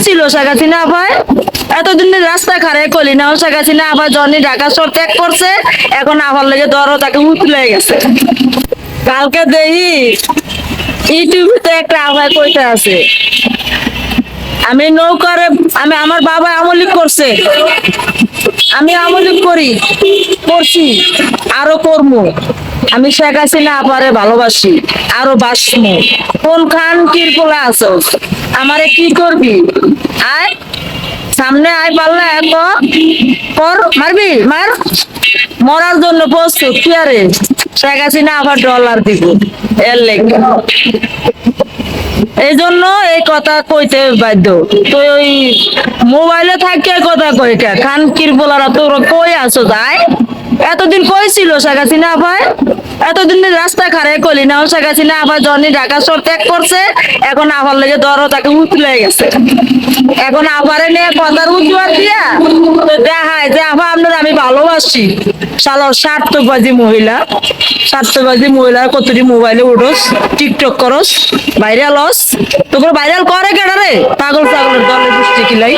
কইছিল শেখ হাসিনা ভাই। এতদিন রাস্তা খারে কলি না, শেখ হাসিনা আবার জনি ঢাকা শহর ত্যাগ করছে, এখন আবার লেগে দরও তাকে উতলে গেছে। কালকে দেখি, ইউটিউবে তো একটা আবার কইতে আছে আমি নৌকারে, আমি আমার বাবা আমলিক করছে। আমি আমলিক করি, করছি, আরও করব। আমি শেখ হাসিনা আপারে ভালোবাসি, আরও বাসমু কোন খান কিরপোলা আছো? আমারে কি করবি? আয়, সামনে আয় পারলে এত কর, মারবি? মার। মরার জন্য প্রস্তুত, কি আরে? শেখ হাসিনা আবার ডলার দিব। এর লেগে। এই জন্য এই কথা কইতে বাধ্য। তো ওই মোবাইলে থাকে কথা কই খান কির কিরপোলারা তোর কই আছো যাই এতদিন কইছিল শেখ হাসিনা ভাই? এতদিন রাস্তা খারে কলি, না শেখ হাসিনা আবার জনি ঢাকা শহর ত্যাগ করছে, এখন আবার লেগে দরও তাকে উতলে গেছে। এখন আবার নিয়ে কথার উজ্জ্বল দিয়া তো দেখায় যে আবার আপনার আমি ভালোবাসি। শালো স্বার্থবাদী মহিলা। স্বার্থবাদী মহিলা, কতটি মোবাইলে উঠোস, টিকটক করস ভাইরাল হস। তোকে ভাইরাল করে কেডা রে? পাগল পাগলের দলের পুষ্টি কিলাই